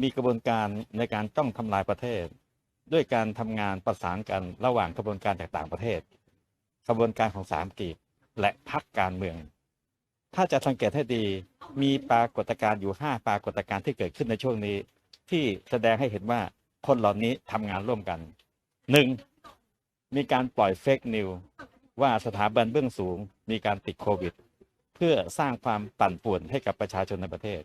มีกระบวนการในการจ้องทำลายประเทศ ด้วยการทำงานประสานกันระหว่างกระบวนการจากต่างประเทศกระบวนการของสามกีบและพักการเมือง ถ้าจะสังเกตให้ดีมีปรากฏการณ์อยู่ห้าปรากฏการณ์ที่เกิดขึ้นในช่วงนี้ ที่แสดงให้เห็นว่าคนเหล่านี้ทำงานร่วมกันหนึ่งมีการปล่อยเฟกนิวว่าสถาบันเบื้องสูงมีการติดโควิด เพื่อสร้างความปั่นป่วนให้กับประชาชนในประเทศ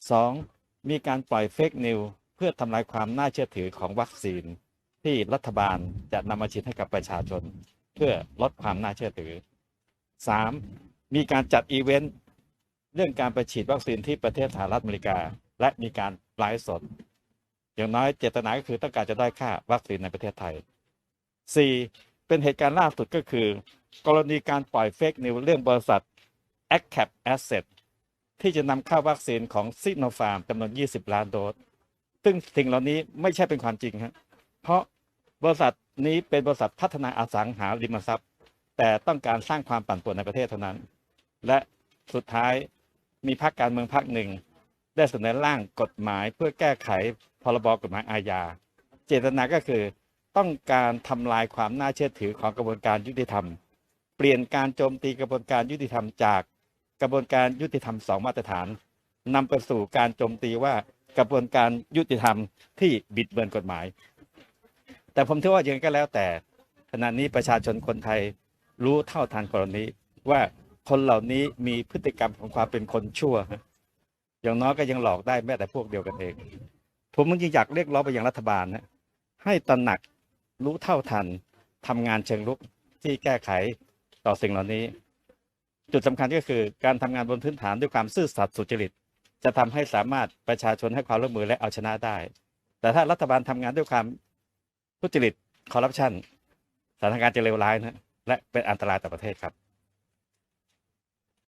2. มีการปล่อยเฟกนิวเพื่อทำลายความน่าเชื่อถือของวัคซีน ที่รัฐบาลจะนำมาฉีดให้กับประชาชน เพื่อลดความน่าเชื่อถือ 3. มีการจัดอีเวนต์เรื่องการไปฉีดวัคซีนที่ประเทศสหรัฐอเมริกา และมีการไลฟ์สด อย่างน้อยเจตนาก็คือต้องการจะได้ค่าวัคซีนในประเทศไทย 4. เป็นเหตุการณ์ล่าสุดก็คือ กรณีการปล่อยเฟกนิวเรื่องบริษัท a c c a p Asset ที่จะนำเข้าวัคซีนของซิโนฟาร์มจำนวน 20 ล้านโดส ซึ่งสิ่งเหล่านี้ไม่ใช่เป็นความจริงครับเพราะบริษัทนี้เป็นบริษัทพัฒนาอสังหาริมทรัพย์ แต่ต้องการสร้างความปั่นป่วนในประเทศเท่านั้น และสุดท้ายมีพรรคการเมืองพรรคหนึ่ง ได้เสนอร่างกฎหมายเพื่อแก้ไขพรบกฎหมายอาญา เจตนาก็คือต้องการทำลายความน่าเชื่อถือของกระบวนการยุติธรรม เปลี่ยนการโจมตีกระบวนการยุติธรรมจาก ระบวนการยุติธรรมสองมาตรฐานนำไปสู่การโจมตีว่ากระบวนการยุติธรรมที่บิดเบือนกฎหมาย แต่ผมถือว่าอย่างไรก็แล้วแต่ขณะนี้ประชาชนคนไทยรู้เท่าทันกรณีว่าคนเหล่านี้มีพฤติกรรมของความเป็นคนชั่ว อย่างน้อยก็ยังหลอกได้แม้แต่พวกเดียวกันเอง ผมจึงอยากเรียกร้องไปยังรัฐบาลนะให้ตระหนักรู้เท่าทันทำงานเชิงรุกที่แก้ไขต่อสิ่งเหล่านี้ จุดสำคัญก็คือการทำงานบนพื้นฐานด้วยความซื่อสัตย์สุจริต จะทำให้สามารถประชาชนให้ความร่วมมือและเอาชนะได้ แต่ถ้ารัฐบาลทำงานด้วยความทุจริตคอร์รัปชันสถานการณ์จะเลวร้ายนะและเป็นอันตรายต่อประเทศครับ